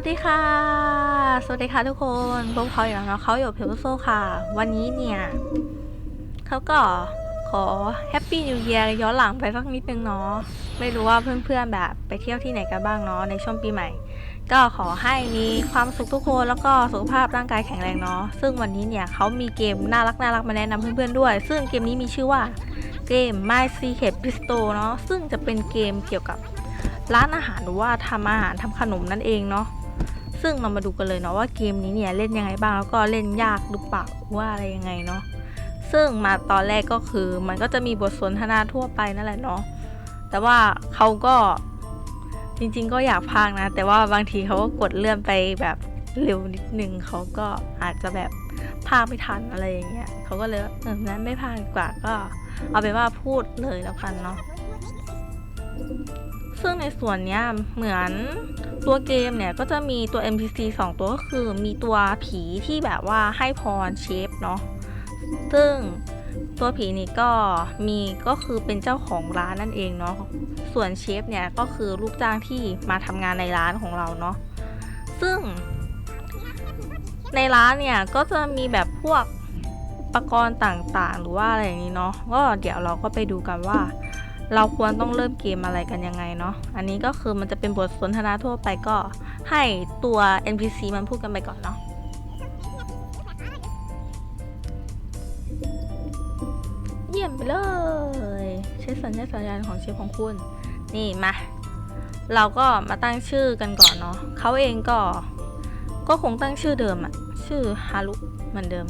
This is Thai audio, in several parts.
วัสดีค่ะ สวัสดีค่ะทุกคนพวกเขาอยู่แล้วเนาะเขาอยู่เพลโซค่ะ วันนี้เนี่ยเขาก็ขอแฮปปี้นิว e ย r ย้อนหลังไปสักนิดนึงเนาะ ไม่รู้ว่าเพื่อนๆแบบไปเที่ยวที่ไหนกันบ้างเนาะในช่วงปีใหม่ ก็ขอให้มีความสุขทุกคนแล้วก็สุขภาพร่างกายแข็งแรงเนาะ ซึ่งวันนี้เนี่ยเขามีเกมน่ารักน่ารักมาแนะนำเพื่อนๆด้วย ซึ่งเกมนี้มีชื่อว่าเกม My Secret Bistro เนาะ ซึ่งจะเป็นเกมเกี่ยวกับร้านอาหารหรือว่าทำอาหารทำขนมนั่นเองเนาะ ซึ่งเรามาดูกันเลยเนาะว่าเกมนี้เนี่ยเล่นยังไงบ้างแล้วก็เล่นยากหรือเปล่าว่าอะไรยังไงเนาะซึ่งมาตอนแรกก็คือ มันก็จะมีบทสนทนาทั่วไปนั่นแหละเนาะแต่ว่าเขาก็จริง ๆ ก็อยากพากนะ แต่ว่าบางทีเขาก็กดเลื่อนไปแบบเร็วนิดนึงเขาก็อาจจะแบบพากไม่ทันอะไรอย่างเงี้ยเขาก็เลยเออนั้นไม่พากดีกว่าก็ เอาเป็นว่าพูดเลยแล้วกันเนาะ ซึ่งในส่วนเนี้ยเหมือนตัวเกมเนี่ยก็จะมีตัว NPC 2 ตัวก็คือมีตัวผีที่แบบว่าให้พรเชฟเนาะซึ่งตัวผีนี้ก็มีก็คือเป็นเจ้าของร้านนั่นเองเนาะส่วนเชฟเนี่ยก็คือลูกจ้างที่มาทำงานในร้านของเราเนาะซึ่ง ในร้านเนี่ยก็จะมีแบบพวกอุปกรณ์ต่างๆ หรือว่าอะไรอย่างนี้เนาะก็เดี๋ยวเราก็ไปดูกันว่า เราควรต้องเริ่มเกมอะไรกันยังไงเนาะ อันนี้ก็คือมันจะเป็นบทสนทนาทั่วไปก็ให้ตัว NPC มันพูดกันไปก่อนเนาะเยี่ยมไปเลย ใช้สัญญาสัญญาณของเชฟของคุณ นี่มา เราก็มาตั้งชื่อกันก่อนเนาะเขาเองก็ ก็คงตั้งชื่อเดิมอะชื่อฮารุเหมือนเดิม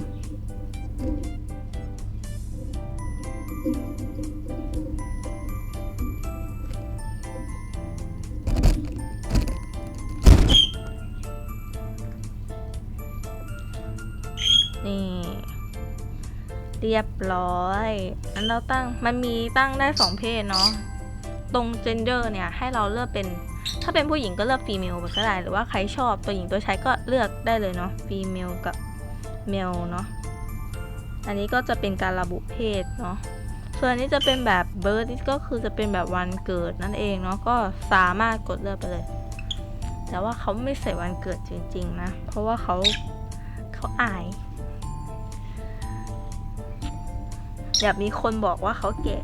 เรียบร้อยอันเราตั้งมันมีตั้งได้สองเพศเนาะ ตรง gender เนี่ยให้เราเลือกเป็น ถ้าเป็นผู้หญิงก็เลือก female ไปก็ได้ หรือว่าใครชอบตัวหญิงตัวชายก็เลือกได้เลยเนาะ female กับ male เนาะ อันนี้ก็จะเป็นการระบุเพศเนาะ ส่วนนี้จะเป็นแบบ birth นี่ก็คือจะเป็นแบบวันเกิดนั่นเองเนาะ ก็สามารถกดเลือกไปเลย แต่ว่าเขาไม่ใส่วันเกิดจริงๆนะ เพราะว่าเขาเขาอาย อยามีคนบอกว่าเขาแก่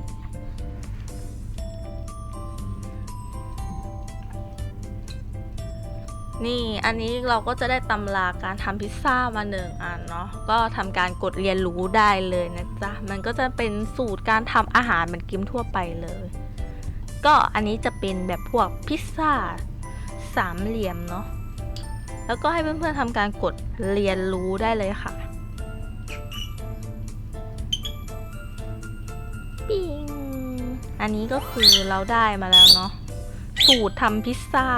นี่อันนี้เราก็จะได้ตำราการทำพิซซ่ามาหนึ่งอันเนาะก็ทำการกดเรียนรู้ได้เลยนะจ๊ะ มันก็จะเป็นสูตรการทำอาหารเหมือนกิมทั่วไปเลย ก็อันนี้จะเป็นแบบพวกพิซซ่าสามเหลี่ยมเนาะแล้วก็ให้เพื่อนๆทำการกดเรียนรู้ได้เลยค่ะ ปิงอันนี้ก็คือเราได้มาแล้วเนาะสูตรทำพิซซ่า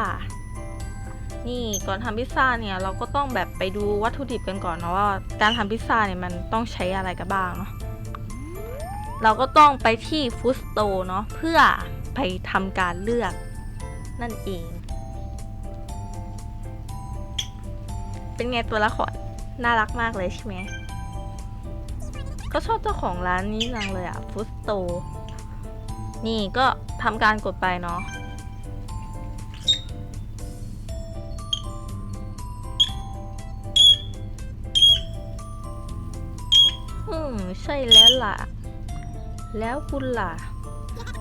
นี่ก่อนทำพิซซ่าเนี่ยเราก็ต้องแบบไปดูวัตถุดิบกันก่อนเนาะว่าการทำพิซซ่าเนี่ยมันต้องใช้อะไรกันบ้างเนาะเราก็ต้องไปที่ฟู้ดสโตร์เนาะเพื่อไปทำการเลือกนั่นเอง เป็นไงตัวละครน่ารักมากเลยใช่ไหม ก็ชอบเจ้าของร้านนี้จังเลยอะฟุตโต นี่ก็ทำการกดไปเนาะอืมใช่แล้วล่ะ แล้วคุณล่ะ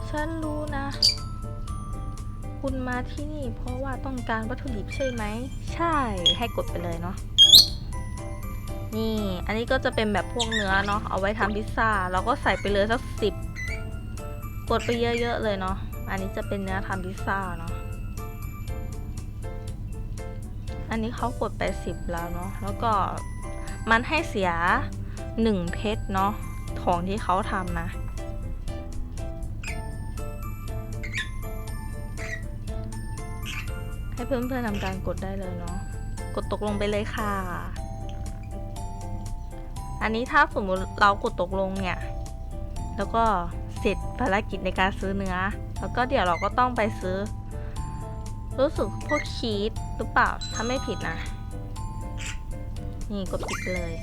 ฉันรู้นะ คุณมาที่นี่เพราะว่าต้องการวัตถุดิบใช่ไหม ใช่ให้กดไปเลยเนาะ นี่ อันนี้ก็จะเป็นแบบพวกเนื้อเนาะ เอาไว้ทำพิซซ่า เราก็ใส่ไปเลยสักสิบกดไปเยอะๆเลยเนาะ อันนี้จะเป็นเนื้อทำพิซซ่าเนาะ อันนี้เขากดไปสิบแล้วเนาะ แล้วก็มันให้เสียหนึ่งเพชรเนาะ ของที่เขาทำนะให้เพื่อนๆทำการกดได้เลยเนาะ กดตกลงไปเลยค่ะ อันนี้ถ้าสมมติเรากดตกลงเนี่ย แล้วก็เสร็จภารกิจในการซื้อเนื้อ แล้วก็เดี๋ยวเราก็ต้องไปซื้อ รู้สึกพวกชีสหรือเปล่า ถ้าไม่ผิดนะ นี่กดปิดเลย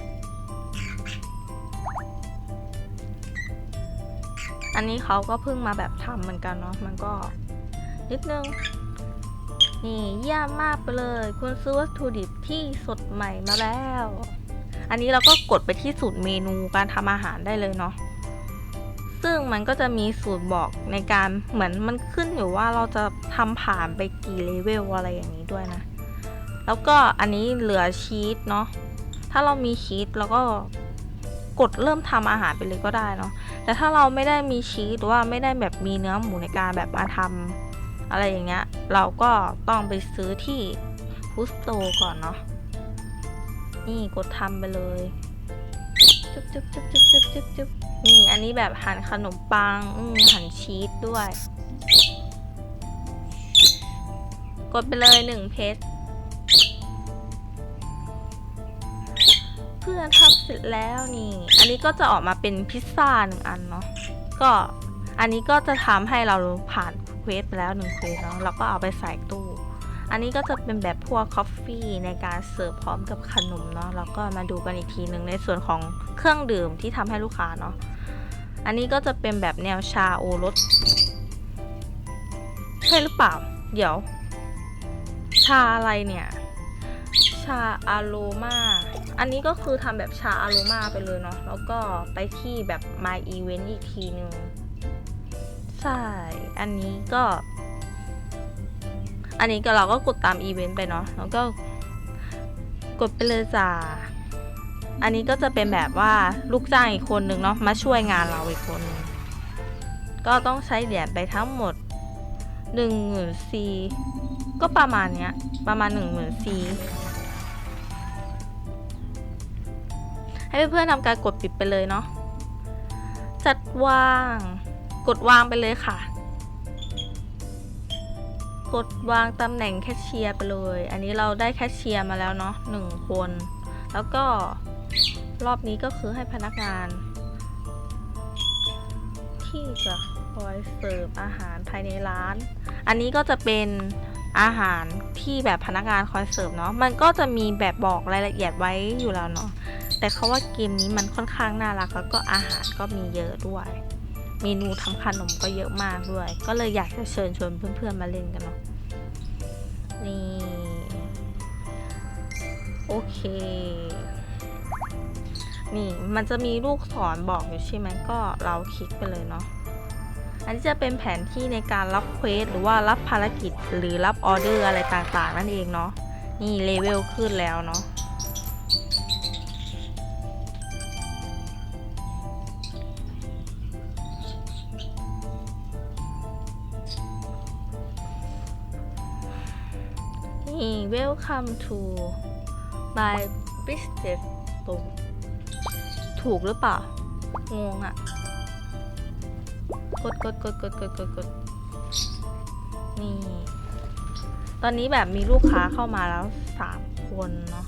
อันนี้เขาก็เพิ่งมาแบบทำเหมือนกันเนาะ มันก็นิดนึงนี่เยี่ยมมากไปเลย คุณซื้อวัตถุดิบที่สดใหม่มาแล้ว อันนี้เราก็กดไปที่สูตรเมนูการทำอาหารได้เลยเนาะซึ่งมันก็จะมีสูตรบอกในการเหมือนมันขึ้นอยู่ว่าเราจะทำผ่านไปกี่เลเวลอะไรอย่างนี้ด้วยนะ แล้วก็อันนี้เหลือชีสเนาะถ้าเรามีชีสเราก็กดเริ่มทำอาหารไปเลยก็ได้เนาะ แต่ถ้าเราไม่ได้มีชีสหรือว่าไม่ได้แบบมีเนื้อหมูในการแบบมาทำอะไรอย่างเงี้ย เราก็ต้องไปซื้อที่ฟูสโตก่อนเนาะ นี่กดทำไปเลยจุ๊บจุ๊บจุ๊บจุ๊บจุ๊บจุ๊บจุ๊บนี่อันนี้แบบหั่นขนมปังหั่นชีสด้วย กดไปเลยหนึ่งเพจเพื่อนทำเสร็จแล้วนี่ อันนี้ก็จะออกมาเป็นพิซซ่าหนึ่งอันเนาะก็อันนี้ก็จะทำให้เราผ่านเควสไปแล้วหนึ่งเควสเนาะเราก็เอาไปใส่ตู้ อันนี้ก็จะเป็นแบบพวกคอฟฟี่ในการเสิร์ฟพร้อมกับขนมเนาะแล้วก็มาดูกันอีกทีหนึ่งในส่วนของเครื่องดื่มที่ทำให้ลูกค้าเนาะอันนี้ก็จะเป็นแบบแนวชาโอรสใช่หรือเปล่า เดี๋ยว ชาอะไรเนี่ย ชาอาโรมาอันนี้ก็คือทำแบบชาอาโรมาไปเลยเนาะแล้วก็ไปที่แบบ My Event อีกทีหนึ่งใช่ อันนี้ก็ อันนี้ก็เราก็กดตามอีเวนต์ไปเนาะแล้วก็กดไปเลยจ้าอันนี้ก็จะเป็นแบบว่าลูกจ้างอีกคนหนึ่งเนาะมาช่วยงานเราอีกคนนึงก็ต้องใช้เหรียญไปทั้งหมดหนึ่งหมื่นซีก็ประมาณเนี้ยประมาณหนึ่งหมื่นซีให้เพื่อนๆทำการกดปิดไปเลยเนาะจัดวาง กดวางไปเลยค่ะ กดวางตำแหน่งแคชเชียร์ไปเลย อันนี้เราได้แคชเชียร์มาแล้วเนาะหนึ่งคน แล้วก็รอบนี้ก็คือให้พนักงาน ที่จะคอยเสิร์ฟอาหารภายในร้าน อันนี้ก็จะเป็นอาหารที่แบบพนักงานคอยเสิร์ฟเนาะ มันก็จะมีแบบบอกรายละเอียดไว้อยู่แล้วเนาะ แต่เขาว่าเกมนี้มันค่อนข้างน่ารักแล้วก็อาหารก็มีเยอะด้วย เมนูทำขนมก็เยอะมากด้วย ก็เลยอยากจะเชิญชวนเพื่อนๆมาเล่นกันเนาะนี่โอเค นี่มันจะมีลูกศรบอกอยู่ใช่ไหมก็เราคลิกไปเลยเนาะอันนี้จะเป็นแผนที่ในการรับเควสหรือว่ารับภารกิจหรือรับออเดอร์อะไรต่างๆ นั่นเองเนาะนี่เลเวลขึ้นแล้วเนาะ นี่ welcome to my business ตรงถูกหรือเปล่า งงอะ กดกดกดกดกดกดกดนี่ ตอนนี้แบบมีลูกค้าเข้ามาแล้วสามคนเนาะ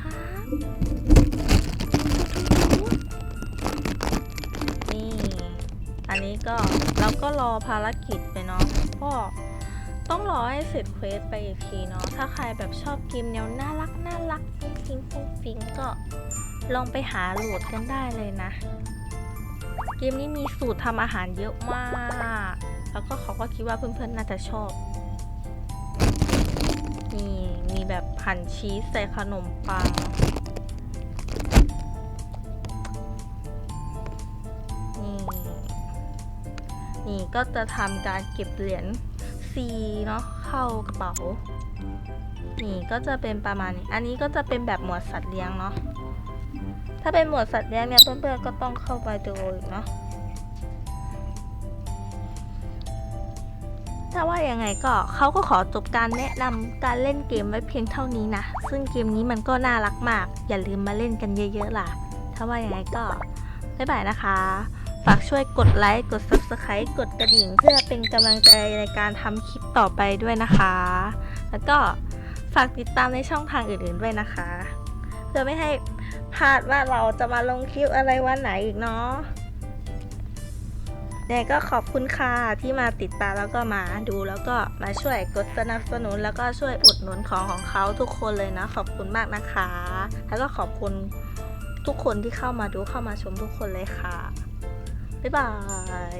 ครับ อันนี้ก็เราก็รอภารกิจไปเนาะก็ต้องรอให้เสร็จเควสไปอีกทีเนาะถ้าใครแบบชอบเกมแนวน่ารักน่ารักฟุ้งฟิงฟุ้งฟิงก็ลองไปหาโหลดกันได้เลยนะ เกมนี้มีสูตรทำอาหารเยอะมาก แล้วก็เขาก็คิดว่าเพื่อนๆน่าจะชอบนี่มีแบบหั่นชีสใส่ขนมปัง ก็จะทำการเก็บเหรียญ C เนาะเข้ากระเป๋า นี่ก็จะเป็นประมาณนี้ อันนี้ก็จะเป็นแบบหมวดสัตว์เลี้ยงเนาะ ถ้าเป็นหมวดสัตว์เลี้ยงเนี่ยเพื่อนๆก็ต้องเข้าไปดูอีกเนาะถ้าว่ายังไงก็เขาก็ขอจบการแนะนำการเล่นเกมไว้เพียงเท่านี้นะ ซึ่งเกมนี้มันก็น่ารักมาก อย่าลืมมาเล่นกันเยอะๆล่ะ ถ้าว่ายังไงก็บ๊ายบายนะคะ ฝากช่วยกดไลค์ กด Subscribe กดกระดิ่ง เพื่อเป็นกำลังใจในการทำคลิปต่อไปด้วยนะคะ แล้วก็ฝากติดตามในช่องทางอื่นๆด้วยนะคะ เพื่อไม่ให้พลาดว่าเราจะมาลงคลิปอะไรวันไหนอีกเนาะเนี่ยก็ขอบคุณค่ะที่มาติดตามแล้วก็มาดูแล้วก็มาช่วยกดสนับสนุน แล้วก็ช่วยอุดหนุนของของเขาทุกคนเลยนะ ขอบคุณมากนะคะ แล้วก็ขอบคุณทุกคนที่เข้ามาดูเข้ามาชมทุกคนเลยค่ะ บ๊ายบาย